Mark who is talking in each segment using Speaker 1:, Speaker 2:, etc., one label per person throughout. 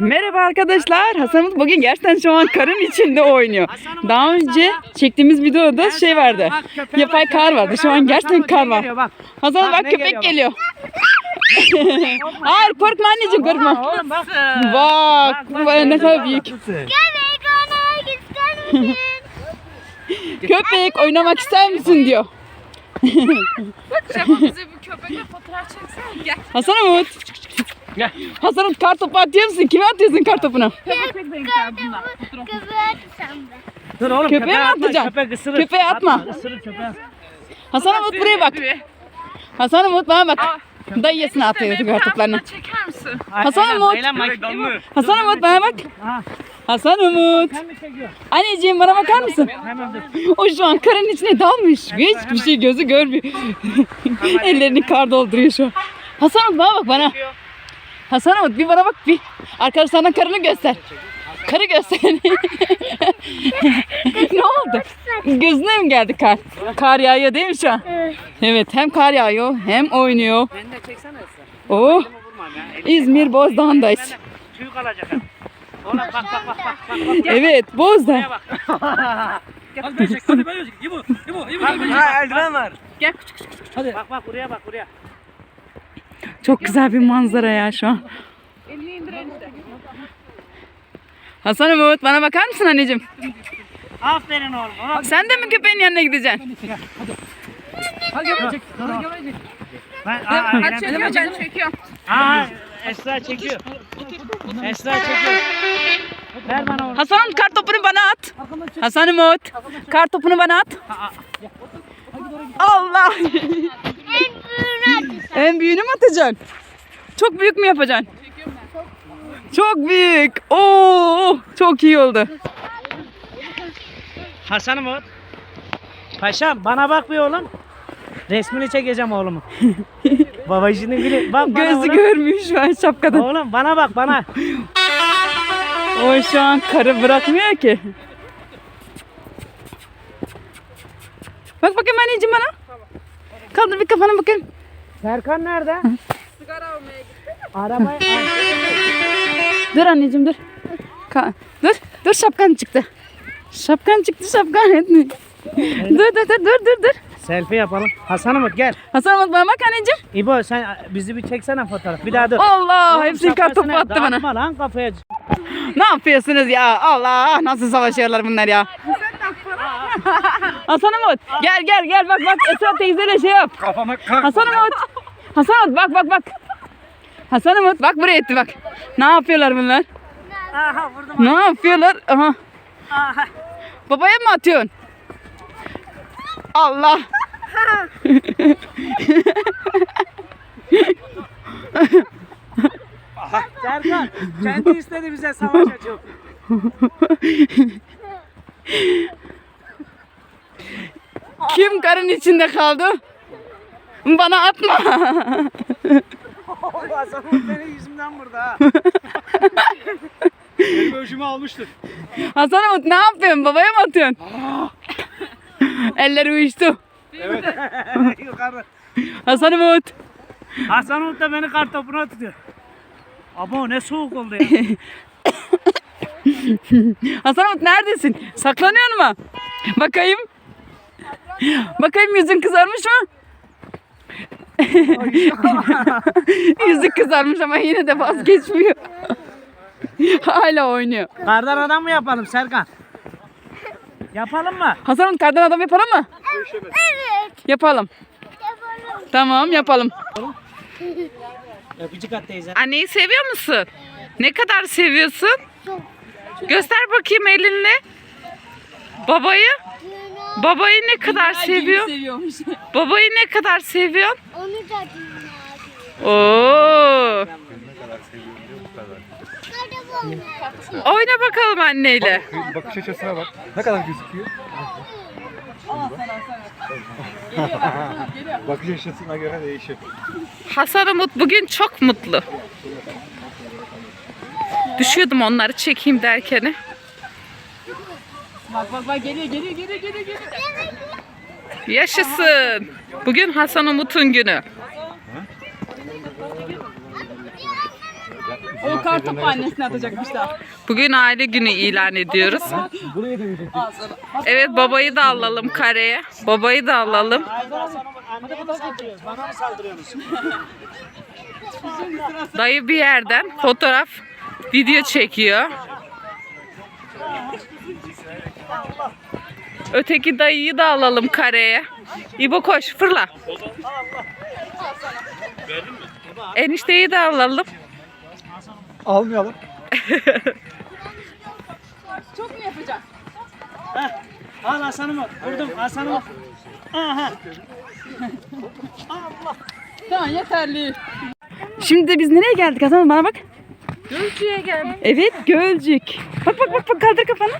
Speaker 1: Merhaba arkadaşlar. Hasan Umut bugün gerçekten şu an karın içinde oynuyor. Daha önce çektiğimiz videoda şey vardı. Yapay kar vardı. Şu an gerçekten kar var. Hasan bak köpek
Speaker 2: geliyor.
Speaker 1: Hayır korkma anneciğim korkma.
Speaker 2: Oğlum bak.
Speaker 1: Bak ne kadar büyük.
Speaker 3: Köpek oynamak ister misin?
Speaker 1: Köpek oynamak ister misin diyor.
Speaker 4: Şafak bize bir köpekle fotoğraf çeksene. Gel.
Speaker 1: Hasan Umut.
Speaker 2: Gel.
Speaker 1: Hasan Umut kar topu atıyor musun? Kime atıyorsun kar topunu?
Speaker 3: Köpeği atacağım ben.
Speaker 2: Dur oğlum
Speaker 1: Köpeğe mi
Speaker 2: atma,
Speaker 1: atacaksın?
Speaker 2: Köpek ısırır.
Speaker 1: Köpeğe atma.
Speaker 2: Isırır köpeğe.
Speaker 1: Hasan Umut buraya bak. Hasan Umut bana bak. Dayısına atıyor
Speaker 4: Benim
Speaker 1: kar toplarını.
Speaker 4: tarafından çeker misin?
Speaker 1: Hasan Umut. Hasan Umut bana bak.
Speaker 2: Ha.
Speaker 1: Hasan Umut.
Speaker 2: Mi?
Speaker 1: Anneciğim bana bakar mısın?
Speaker 2: Hemen dur.
Speaker 1: O şu an karın içine dalmış. Hiçbir şey gözü görmüyor. Ellerini kar dolduruyor şu an. Hasan Umut bana bak bana. Hasan Umut bir bana bak bir. Arkadaşlarına karını göster. Karı göster. ne oldu? Gözüne mi geldi kar? Kar yağıyor değil mi şu an? Evet hem kar yağıyor hem oynuyor.
Speaker 2: Beni de çeksene Esra.
Speaker 1: Oh. İzmir Bozdağ'ındayız.
Speaker 2: Tüy kalacak. Oğlum bak bak bak bak bak.
Speaker 1: Evet Bozdağ.
Speaker 5: Hadi böyle çek, hadi böyle çek. İbo, İbo, İbo.
Speaker 2: ha, eldiven var.
Speaker 4: Gel küçük küçük.
Speaker 5: Hadi.
Speaker 2: Bak bak buraya bak buraya.
Speaker 1: Çok güzel bir manzara ya şu an. Hasan Umut bana bakar mısın anneciğim?
Speaker 2: Aferin oğlum. Oğlum.
Speaker 1: Sen de mi köpeğin yanına gideceksin?
Speaker 5: Hadi çek. Hadi çek.
Speaker 2: Ben, aa,
Speaker 4: çekiyorum ben çekiyorum.
Speaker 2: Aa, Esra çekiyor. Esra çekiyor. Ver bana onu.
Speaker 1: Hasan Umut kar topunu bana at. Hasan Umut kar topunu bana at. Allah. en büyüğünü mü atacaksın? Çok büyük mü yapacaksın? Çok büyük. Oo, çok iyi oldu.
Speaker 2: Hasan Umut. Paşam bana bak bir oğlum. Resmini çekeceğim oğlumu. Baba işini bile. Bak bana
Speaker 1: Gözü
Speaker 2: oğlum.
Speaker 1: görmüş şu an şapkadan.
Speaker 2: Oğlum bana bak bana.
Speaker 1: O şu an karı bırakmıyor ki. Bak bakayım anneciğim bana. Kaldır bir kafanı bakayım.
Speaker 2: Serkan nerede?
Speaker 4: Sigara almaya gitti.
Speaker 2: Arabayı
Speaker 1: Dur anneciğim dur. Ka- dur. Dur şapkan çıktı. Şapkan çıktı şapkan. dur dur dur dur dur dur.
Speaker 2: Selfie yapalım. Hasan Umut gel.
Speaker 1: Hasan Umut bana bak anneciğim.
Speaker 2: İbo sen bizi bir çeksene fotoğraf. Bir daha dur.
Speaker 1: Allah
Speaker 2: Oğlum
Speaker 1: hepsini kar topu
Speaker 2: şapkasını
Speaker 1: attı bana.
Speaker 2: Dağıtma lan kafaya.
Speaker 1: Ne yapıyorsunuz ya? Allah nasıl savaşıyorlar bunlar ya. Hasan Umut gel gel gel bak bak Esra teyzeyle şey yap.
Speaker 5: Kafama kalk.
Speaker 1: Hasan Umut. Hasan Umut bak bak bak. Hasan Umut bak buraya etti bak. Ne yapıyorlar bunlar?
Speaker 2: Aha vurdum.
Speaker 1: Ne yapıyorlar? Aha.
Speaker 2: Aha.
Speaker 1: Babaya mı atıyorsun? Allah.
Speaker 2: Serkan kendi istedi bize savaş açıyor.
Speaker 1: Kim karın içinde kaldı? Bana atma.
Speaker 2: Hasan Umut benim yüzümden burada ha.
Speaker 5: Benim ölçümü almıştır.
Speaker 1: Hasan Umut ne yapıyorsun? Babaya mı atıyorsun? Eller uyuştu.
Speaker 2: Yukarı.
Speaker 1: Hasan Umut.
Speaker 2: Hasan Umut da beni kar topuna tutuyor. Abo ne soğuk oldu ya.
Speaker 1: Hasan Umut neredesin? Saklanıyor mu? Bakayım. Bakayım yüzün kızarmış mı? Yüzü kızarmış ama yine de vazgeçmiyor. Hala oynuyor.
Speaker 2: Kardan adam mı yapalım Serkan? Yapalım mı?
Speaker 1: Hasan Umut kardan adam yapalım mı?
Speaker 3: Evet.
Speaker 1: Yapalım.
Speaker 3: Yapalım.
Speaker 1: Tamam yapalım.
Speaker 2: Öpücük at teyze.
Speaker 4: Anneyi seviyor musun? Ne kadar seviyorsun?
Speaker 3: Çok.
Speaker 4: Göster bakayım elinle. Babayı? Babayı ne kadar seviyor?
Speaker 1: Seviyormuş.
Speaker 4: Babayı ne kadar seviyorsun?
Speaker 3: Onu da.
Speaker 4: Oo. Oyna bakalım anneyle.
Speaker 5: Bakış açısına bak. Ne kadar gözüküyor? Bakış açısına göre değişir.
Speaker 4: Hasan Umut bugün çok mutlu. Düşüyordum onları çekeyim derken.
Speaker 1: Bak bak bak geliyor geliyor geliyor geliyor. geliyor.
Speaker 4: Yaşasın. Bugün Hasan Umut'un günü.
Speaker 1: O kartopu annesine atacakmış da.
Speaker 4: Bugün aile günü ilan ediyoruz. Evet babayı da alalım kareye. Babayı da alalım.
Speaker 2: Anneye mi? Bana mı?
Speaker 4: Dayı bir yerden fotoğraf, video çekiyor. Öteki dayıyı da alalım kareye. İbo koş fırla. Enişteyi de alalım.
Speaker 2: Almayalım.
Speaker 1: Çok mu yapacağız?
Speaker 2: Heh. Al Hasan Umut. Vurdum Hasan Umut. Aha.
Speaker 1: Tamam yeterli. Şimdi biz nereye geldik Hasan bana bak.
Speaker 4: Gölcük'e geldik.
Speaker 1: Evet Gölcük. Bak bak bak bak kaldır kafanı.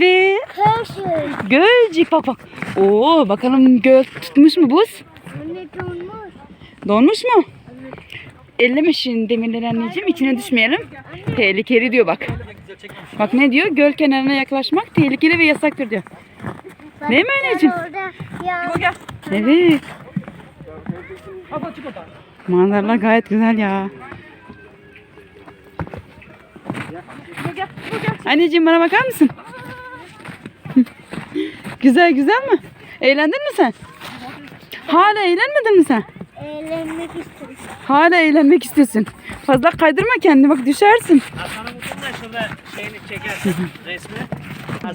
Speaker 1: Ve
Speaker 3: Kışın.
Speaker 1: Gölcük bak bak. Oo bakalım göl tutmuş mu buz?
Speaker 3: Anne donmuş.
Speaker 1: Donmuş mu? Elleme şimdi demirleri anneciğim içine düşmeyelim. Tehlikeli diyor bak. Bak ne diyor? Göl kenarına yaklaşmak tehlikeli ve yasaktır diyor. Değil mi anneciğim? Evet. Manzaralar gayet güzel ya. Anneciğim bana bakar mısın? Güzel güzel mi? Eğlendin mi sen? Hala eğlenmedin mi sen?
Speaker 3: Eğlenmek istedim.
Speaker 1: Hala eğlenmek istiyorsun. Fazla kaydırma kendini bak düşersin.
Speaker 2: Hasan Umut'un da şurada şeyini çekersin resmi.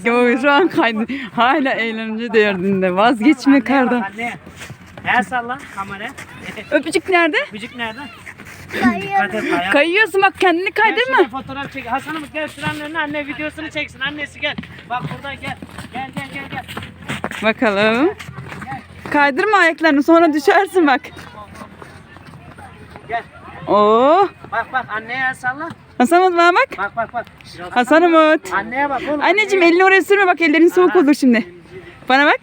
Speaker 1: Yo, şu an kaydı. Hala eğlence derdinde. Vazgeçme kardan.
Speaker 2: Anne. El salla kamera.
Speaker 1: Öpücük nerede?
Speaker 2: Müzik nerede? Ayağa.
Speaker 1: Kayıyorsun bak kendini kaydırma.
Speaker 2: fotoğraf çek. Hasan Umut gel şuranın önüne anne videosunu çeksin. Annesi gel. Bak buradan gel. Gel gel gel gel.
Speaker 1: Bakalım. Kaydırma ayaklarını sonra düşersin bak.
Speaker 2: Gel.
Speaker 1: Oo.
Speaker 2: Bak bak anneye salla.
Speaker 1: Hasan Umut bana bak.
Speaker 2: Bak bak bak.
Speaker 1: Hasan Umut.
Speaker 2: Anneye bak oğlum.
Speaker 1: Anneciğim elini oraya sürme bak ellerin soğuk olur şimdi. Bana bak.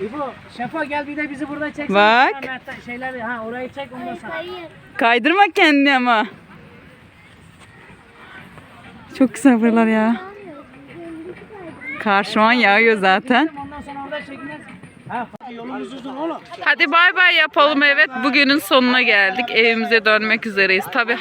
Speaker 2: İbo, Şafak gel bir de bizi burada çek.
Speaker 1: Bak.
Speaker 2: Şeyler ha orayı çek ondan sonra.
Speaker 1: Kaydırma kendini ama. Çok güzel buralar ya. Kar şu an yağıyor zaten.
Speaker 4: Hadi bay bay yapalım evet. Bugünün sonuna geldik. Evimize dönmek üzereyiz. Tabii